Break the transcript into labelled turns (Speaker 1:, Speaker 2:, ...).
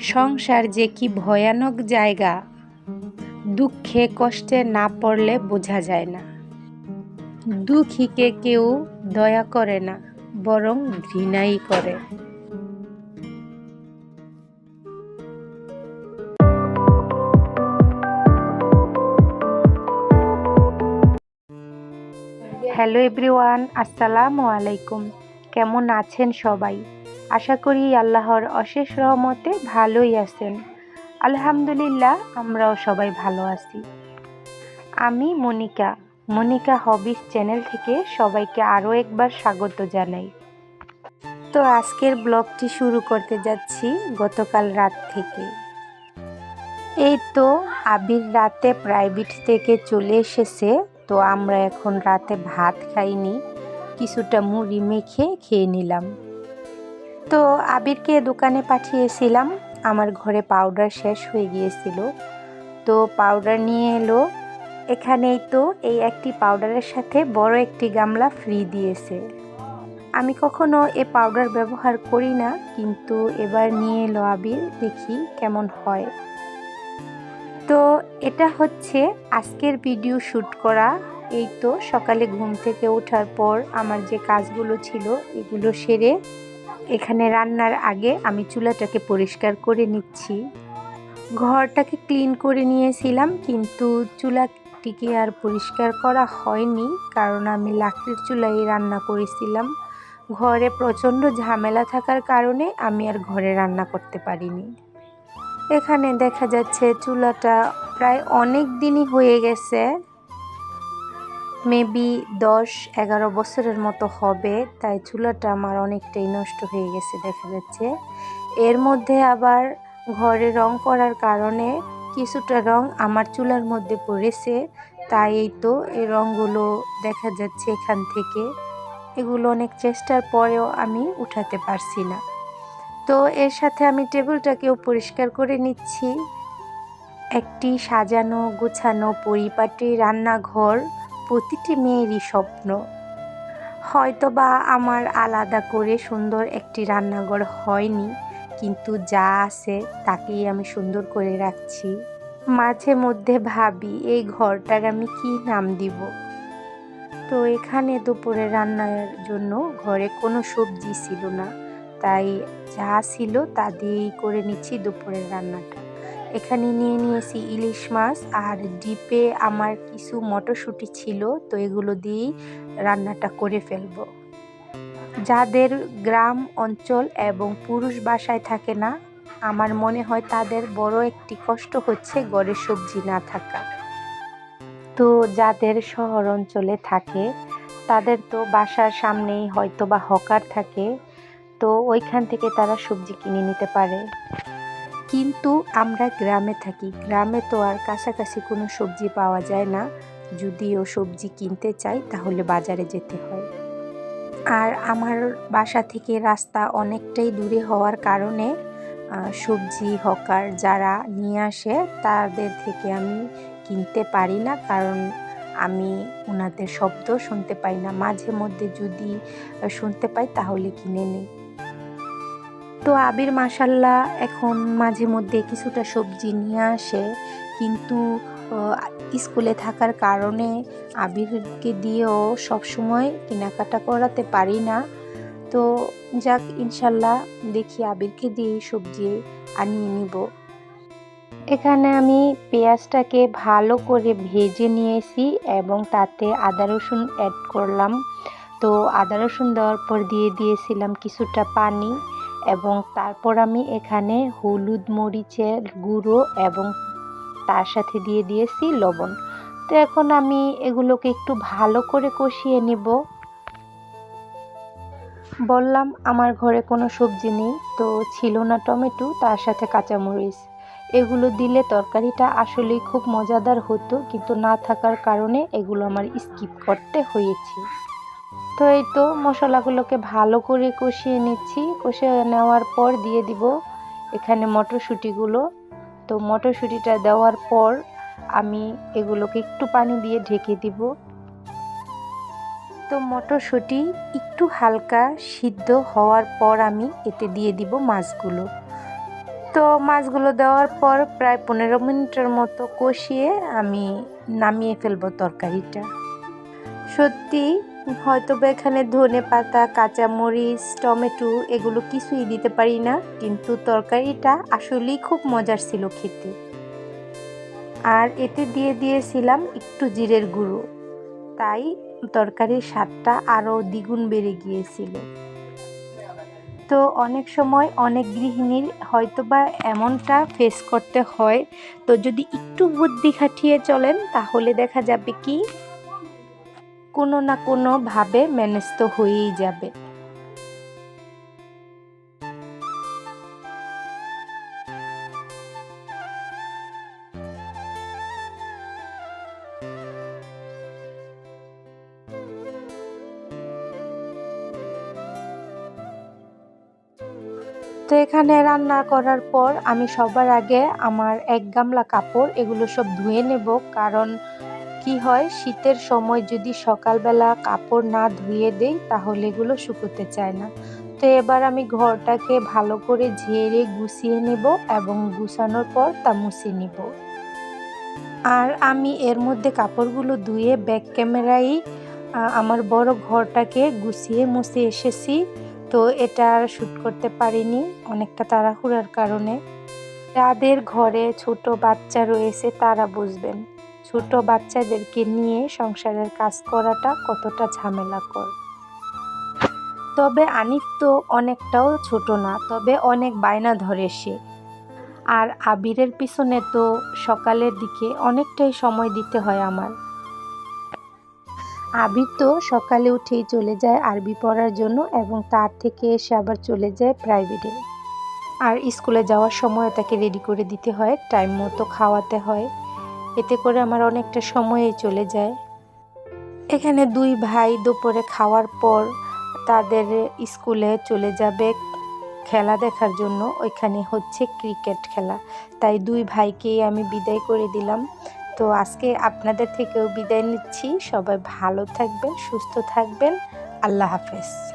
Speaker 1: সংসার যে কি ভয়ানক জায়গা, দুঃখে কষ্টে না পড়লে বোঝা যায় না। দুঃখীকে কেউ দয়া করে না, বরং ঘৃণাই করে। হ্যালো এভরিওয়ান, আসসালামু আলাইকুম। কেমন আছেন সবাই? আশা করি আল্লাহর অশেষ রহমতে ভালোই আছেন। আলহামদুলিল্লাহ, আমরাও সবাই ভালো আছি। আমি মনিকা মনিকা হবিস চ্যানেল থেকে সবাইকে আরও একবার স্বাগত জানাই। তো আজকের ব্লগটি শুরু করতে যাচ্ছি গতকাল রাত থেকে। এই তো আবির রাতে প্রাইভেট থেকে চলে এসেছে, তো আমরা এখন রাতে ভাত খাইনি, কিছুটা মুড়ি মেখে খেয়ে নিলাম। তো আবিরকে দোকানে পাঠিয়েছিলাম। আমার ঘরে পাউডার শেষ হয়ে গিয়েছিল। তো পাউডার নিয়ে এলো। এখানেই তো এই একটি পাউডারের সাথে বড় একটি গামলা ফ্রি দিয়েছে। আমি কখনো এ পাউডার ব্যবহার করি না, কিন্তু এবার নিয়ে এলো আবির, দেখি কেমন হয়। তো এটা হচ্ছে আজকের ভিডিও শ্যুট করা। এই তো সকালে ঘুম থেকে ওঠার পর আমার যে কাজগুলো ছিল, এগুলো সেরে এখানে রান্নার আগে আমি চুলাটাকে পরিষ্কার করে নিচ্ছি। ঘরটাকে ক্লিন করে নিয়েছিলাম, কিন্তু চুলাটিকে আর পরিষ্কার করা হয়নি, কারণ আমি লাকড়ির চুলাই রান্না করেছিলাম। ঘরে প্রচণ্ড ঝামেলা থাকার কারণে আমি আর ঘরে রান্না করতে পারিনি। এখানে দেখা যাচ্ছে চুলাটা প্রায় অনেক দিনই হয়ে গেছে। মেবি দশ, এগারো বছরের মতো হবে, তাই চুলাটা আমার অনেকটাই নষ্ট হয়ে গেছে, দেখা যাচ্ছে। এর মধ্যে আবার ঘরে রং করার কারণে কিছুটা রং আমার চুলার মধ্যে পড়েছে, তাই এই তো এই রঙগুলো দেখা যাচ্ছে এখান থেকে। এগুলো অনেক চেষ্টার পরেও আমি উঠাতে পারছি না। তো এর সাথে আমি টেবিলটাকেও পরিষ্কার করে নিচ্ছি। একটি সাজানো, গোছানো, পরিপাটি রান্নাঘর প্রতিটি মেয়েরই স্বপ্ন। হয়তো বা আমার আলাদা করে সুন্দর একটি রান্নাঘর হয়নি, কিন্তু যা আছে তাকেই আমি সুন্দর করে রাখছি। মাঝে মধ্যে ভাবি, এই ঘরটার আমি কি নাম দিব? তো এখানে দুপুরে রান্নার জন্য ঘরে কোনো সবজি ছিল না, তাই যা ছিল তা দিয়েই করে নিচ্ছি দুপুরের রান্নাটা। এখানে নিয়ে নিয়েছি ইলিশ মাছ আর ডিপে আমার কিছু মটরশুঁটি ছিল, তো এগুলো দিয়েই রান্নাটা করে ফেলব। যাদের গ্রাম অঞ্চল এবং পুরুষ বাসায় থাকে না, আমার মনে হয় তাদের বড় একটি কষ্ট হচ্ছে গড়ে সবজি না থাকা। তো যাদের শহর অঞ্চলে থাকে, তাদের তো বাসার সামনেই হয়তো বা হকার থাকে, তো ওইখান থেকে তারা সবজি কিনে নিতে পারে। কিন্তু আমরা গ্রামে থাকি। গ্রামে তো আর কাছাকাছি কোনো সবজি পাওয়া যায় না। যদিও সবজি কিনতে চাই, তাহলে বাজারে যেতে হয়। আর আমার বাসা থেকে রাস্তা অনেকটাই দূরে হওয়ার কারণে সবজি হকার যারা নিয়ে আসে, তাদের থেকে আমি কিনতে পারি না। কারণ আমি ওনাদের শব্দ শুনতে পাই না। মাঝে মধ্যে যদি শুনতে পাই, তাহলে কিনে নিই। তো আবির মাসাল্লাহ এখন মাঝে মধ্যে কিছুটা সবজি নিয়ে আসে। কিন্তু স্কুলে থাকার কারণে আবিরকে দিয়েও সবসময় কেনাকাটা করাতে পারি না। তো যাক, ইনশাল্লাহ দেখি আবিরকে দিয়ে সবজি আনিয়ে নিব। এখানে আমি পেঁয়াজটাকে ভালো করে ভেজে নিয়েছি এবং তাতে আদা রসুন অ্যাড করলাম। তো আদা রসুন দেওয়ার পর দিয়ে দিয়েছিলাম কিছুটা পানি। এবং তারপর আমি এখানে হলুদ মরিচের গুঁড়ো এবং তার সাথে দিয়ে দিয়েছি লবণ। তো এখন আমি এগুলোকে একটু ভালো করে কষিয়ে নিব। বললাম, আমার ঘরে কোনো সবজি নেই, তো ছিল না টমেটো, তার সাথে কাঁচামরিচ। এগুলো দিলে তরকারিটা আসলেই খুব মজাদার হতো, কিন্তু না থাকার কারণে এগুলো আমার স্কিপ করতে হয়েছে। তো এই তো মশলাগুলোকে ভালো করে কষিয়ে নিচ্ছি। কষিয়ে নেওয়ার পর দিয়ে দিব এখানে মটরশুঁটিগুলো। তো মটরশুঁটিটা দেওয়ার পর আমি এগুলোকে একটু পানি দিয়ে ঢেকে দিব। তো মটরশুঁটি একটু হালকা সিদ্ধ হওয়ার পর আমি এতে দিয়ে দিব মাছগুলো। তো মাছগুলো দেওয়ার পর প্রায় পনেরো মিনিটের মতো কষিয়ে আমি নামিয়ে ফেলব তরকারিটা। সত্যি হয়তো বা এখানে ধনে পাতা, কাঁচামরিচ, টমেটো এগুলো কিছুই দিতে পারি না, কিন্তু তরকারিটা আসলেই খুব মজার ছিল খেতে। আর এতে দিয়ে দিয়েছিলাম একটু জিরের গুঁড়ো। তাই তরকারির স্বাদটা আরও দ্বিগুণ বেড়ে গিয়েছিল। তো অনেক সময় অনেক গৃহিণীর হয়তোবা এমনটা ফেস করতে হয়, তো যদি একটু বুদ্ধি খাটিয়ে চলেন তাহলে দেখা যাবে কি কোনো না কোনোভাবে ম্যানেজ তো হয়েই যাবে। তো এখানে রান্না করার পর আমি সবার আগে আমার এক গামলা কাপড়, এগুলো সব ধুয়ে নেব, কারণ কি হয়? শীতের সময় যদি সকালবেলা কাপড় না ধুয়ে দেই, তাহলে এগুলো শুকোতে চায় না। তো এবার আমি ঘরটাকে ভালো করে ঝেড়ে গুছিয়ে নেব এবং গুছানোর পর তা মুছে নিব। আর আমি এর মধ্যে কাপড়গুলো ধুয়ে ব্যাক ক্যামেরায় আমার বড় ঘরটাকে গুছিয়ে মুছে এসেছি। তো এটা আর শ্যুট করতে পারিনি, অনেকটা তাড়াহুড়ার কারণে। যাদের ঘরে ছোট বাচ্চা রয়েছে, তারা বুঝবেন। ছোট বাচ্চাদেরকে নিয়ে সংসারের কাজ করাটা কতটা ঝামেলা ঝামেলাকর। তবে আনিফ তো অনেকটাও ছোট না, তবে অনেক বায়না ধরে সে। আর আবিরের পিছনে তো সকালের দিকে অনেকটাই সময় দিতে হয় আমার। আবির তো সকালে উঠেই চলে যায় আরবি পড়ার জন্য এবং তার থেকে এসে আবার চলে যায় প্রাইভেটে। আর স্কুলে যাওয়ার সময় তাকে রেডি করে দিতে হয় টাইম মতো খাওয়াতে হয়। এতে করে আমার অনেকটা সময়ে চলে যায়। এখানে দুই ভাই দুপুরে খাওয়ার পর তাদের স্কুলে চলে যাবে খেলা দেখার জন্য। ওইখানে হচ্ছে ক্রিকেট খেলা। তাই দুই ভাইকেই আমি বিদায় করে দিলাম। তো আজকে আপনাদের থেকেও বিদায় নিচ্ছি। সবাই ভালো থাকবেন, সুস্থ থাকবেন। আল্লাহ হাফেজ।